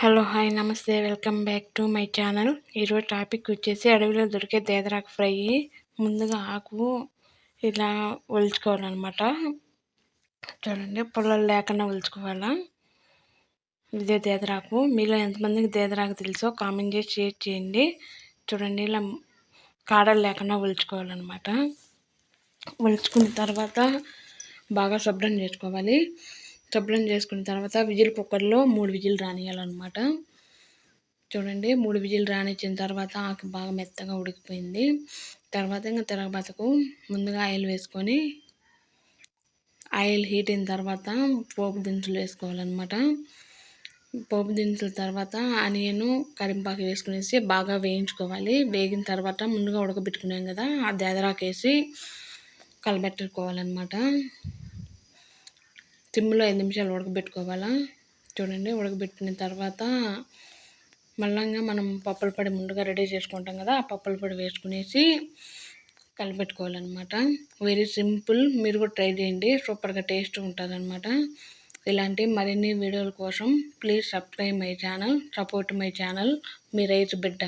Hello hi నమస్తే welcome back to my channel. ఈరోజు topic వచ్చేసి అడవిలో దొరికే దేదరాకు ఫ్రై. ముందుగా ఆకు ఇలా ఒలుచుకోవాలన్నమాట. చూడండి పొలాలు లేకుండా ఒలుచుకోవాలా? ఇదే దేదరాకు. మీలో ఎంతమందికి దేదరాకు తెలుసో కామెంట్ చేసి షేర్ చేయండి. చూడండి ఇలా కాడలు లేకుండా ఒలుచుకోవాలన్నమాట. ఒలుచుకున్న తర్వాత బాగా శుభ్రం చేసుకోవాలి. శుభ్రం చేసుకున్న తర్వాత విజిల్ కుక్కర్లో మూడు విజిల్ రానియాలన్నమాట. చూడండి మూడు విజిల్ రానిచ్చిన తర్వాత ఆకు బాగా మెత్తగా ఉడికిపోయింది. తర్వాత ఇంకా తర్వాతకు ముందుగా ఆయిల్ వేసుకొని ఆయిల్ హీట్ అయిన తర్వాత పోపు దినుసులు వేసుకోవాలన్నమాట. పోపు దినుసుల తర్వాత ఆనియన్ కరింపాకు వేసుకునేసి బాగా వేయించుకోవాలి. వేగిన తర్వాత ముందుగా ఉడకబెట్టుకున్నాం కదా ఆ దేదరాకేసి కలబెట్టుకోవాలన్నమాట. సిమ్లో ఐదు నిమిషాలు ఉడకబెట్టుకోవాలా? చూడండి ఉడకబెట్టిన తర్వాత మళ్ళంగా మనం పప్పుల పొడి ముందుగా రెడీ చేసుకుంటాం కదా ఆ పప్పుల పొడి వేసుకునేసి కలిపెట్టుకోవాలన్నమాట. వెరీ సింపుల్ మీరు కూడా ట్రై చేయండి. సూపర్గా టేస్ట్ ఉంటుందన్నమాట. ఇలాంటి మరిన్ని వీడియోల కోసం please subscribe my channel support my channel. మీ రైతు బిడ్డ.